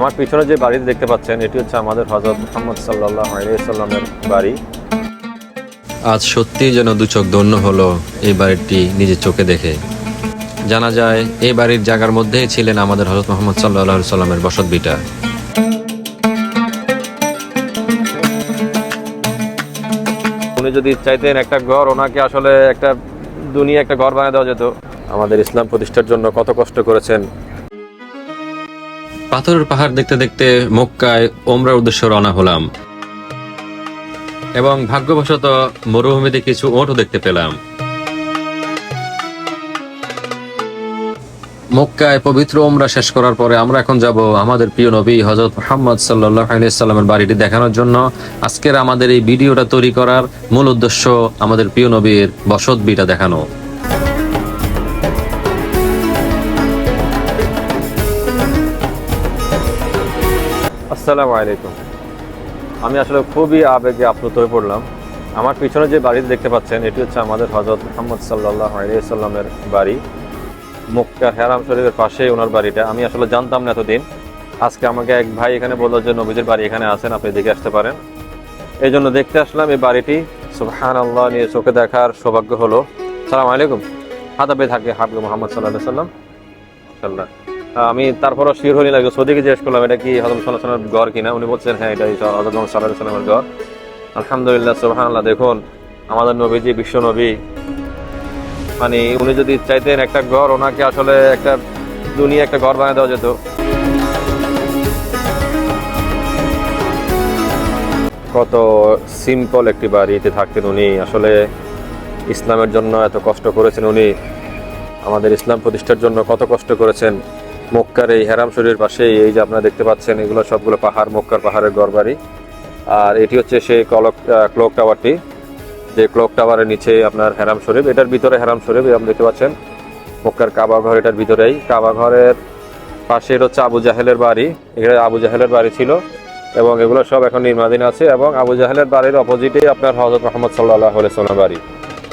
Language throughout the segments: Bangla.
আমার পিছনে যে বাড়িটি দেখতে পাচ্ছেন এটি হচ্ছে আমাদের হজরত মোহাম্মদ সাল্লাহ সাল্লামের বাড়ি। আজ সত্যিই যেন দু চোখ ধন্য হলো এই বাড়িটি নিজের চোখে দেখে। জানা যায় এই বাড়ির জায়গার মধ্যেই ছিলেন আমাদের হজরত মোহাম্মদ সাল্লাহ সাল্লামের বসত বিটা উনি যদি চাইতেন একটা ঘর ওনাকে আসলে একটা দুনিয়া একটা ঘর বানিয়ে দেওয়া যেত। আমাদের ইসলাম প্রতিষ্ঠার জন্য কত কষ্ট করেছেন। পাথরের পাহাড় দেখতে দেখতে মক্কায় ওমরার উদ্দেশ্যে রওনা হলাম। এবং ভাগ্যবশত মরুভূমিতে কিছু ওটও দেখতে পেলাম। মক্কায় পবিত্র ওমরা শেষ করার পরে আমরা এখন যাব আমাদের প্রিয় নবী হজরত মোহাম্মদ সাল্লাহ সাল্লামের বাড়িটি দেখানোর জন্য। আজকের আমাদের এই ভিডিওটা তৈরি করার মূল উদ্দেশ্য আমাদের প্রিয় নবীর বসত বিটা দেখানো। আসসালামু আলাইকুম। আমি আসলে খুবই আবেগে আপ্লুত হয়ে পড়লাম। আমার পিছনে যে বাড়িটি দেখতে পাচ্ছেন, এটি হচ্ছে আমাদের হজরত মোহাম্মদ সাল্লাহ সাল্লামের বাড়ি। মুক্কার হেরাম শরীফের পাশেই ওনার বাড়িটা। আমি আসলে জানতাম না এতদিন। আজকে আমাকে এক ভাই এখানে বলল যে, নবীজির বাড়ি এখানে আছেন, আপনি দেখে আসতে পারেন। এই জন্য দেখতে আসলাম এই বাড়িটি। সুবহান আল্লাহ নিয়ে চোখে দেখার সৌভাগ্য হলো। সালাম আলাইকুম। হাতাবে থাকে হাবলু মোহাম্মদ সাল্লাহ সাল্লাম সাল্লাহ আমি তারপরও শিওর হলি লাগল সৌদিকে জিজ্ঞেস করলাম, এটা কি হজরত সাল্লাহ ঘর কিনা? উনি বলছেন হ্যাঁ এটা হজরত মোহাম্মদ সাল্লাহ ঘর। আলহামদুলিল্লাহ সুবহান আল্লাহ দেখুন, আমাদের নবীজি, বিশ্ব নবী। মানে উনি যদি চাইতেন একটা ঘর, ওনাকে আসলে একটা দুনিয়া একটা ঘর বানিয়ে দেওয়া যেত। কত সিম্পল একটি বাড়িতে থাকতেন উনি। আসলে ইসলামের জন্য এত কষ্ট করেছেন উনি। আমাদের ইসলাম প্রতিষ্ঠার জন্য কত কষ্ট করেছেন। মক্কার এই হেরাম শরীর পাশে এই যে আপনারা দেখতে পাচ্ছেন, এগুলো সবগুলো পাহাড়, মক্কার পাহাড়ের ঘর বাড়ি আর এটি হচ্ছে সেই কলক ক্লক টাওয়ারটি। যে ক্লক টাওয়ারের নিচে আপনার হেরাম শরীফ, এটার ভিতরে হেরাম শরীফ আপনি দেখতে পাচ্ছেন, মক্কার কাবা ঘর এটার ভিতরেই। কাবা ঘরের পাশে এটা হচ্ছে আবু জাহেলের বাড়ি, এখানে আবু জাহেলের বাড়ি ছিল, এবং এগুলো সব এখন নির্মাধীন আছে, এবং আবু জাহেলের বাড়ির অপোজিটেই আপনার হজরত মোহাম্মদ সাল্লাহ সাল্লাম বাড়ি।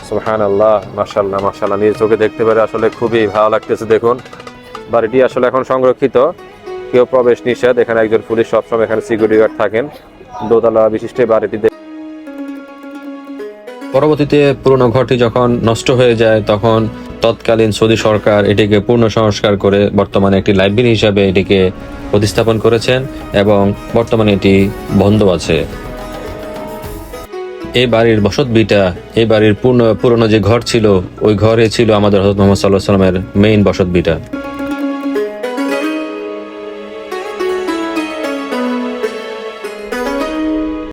সুবহান আল্লাহ মাসাল্লাহ মাসাল্লাহ নিজের চোখে দেখতে পেরে আসলে খুবই ভালো লাগতেছে, দেখুন। বাড়িটি আসলে এখন সংরক্ষিত। কেউ প্রবেশ নিষেধ, এখানে একজন পুলিশ সবসময় এখানে সিকিউরিটি গার্ড থাকেন। দোতলা বিশিষ্ট এই বাড়িটি পরবর্তীতে পুরনো ঘরটি যখন নষ্ট হয়ে যায়, তখন তৎকালীন সৌদি সরকার এটিকে পূর্ণ সংস্কার করে বর্তমানে একটি লাইব্রেরি হিসাবে এটিকে প্রতিস্থাপন করেছেন এবং বর্তমানে এটি বন্ধ আছে। এই বাড়ির বসত বিটা এই বাড়ির পূর্ণ, পুরনো যে ঘর ছিল, ওই ঘরে ছিল আমাদের হজরত মোহাম্মদ সাল্লাহ সাল্লামের মেইন বসত বিটা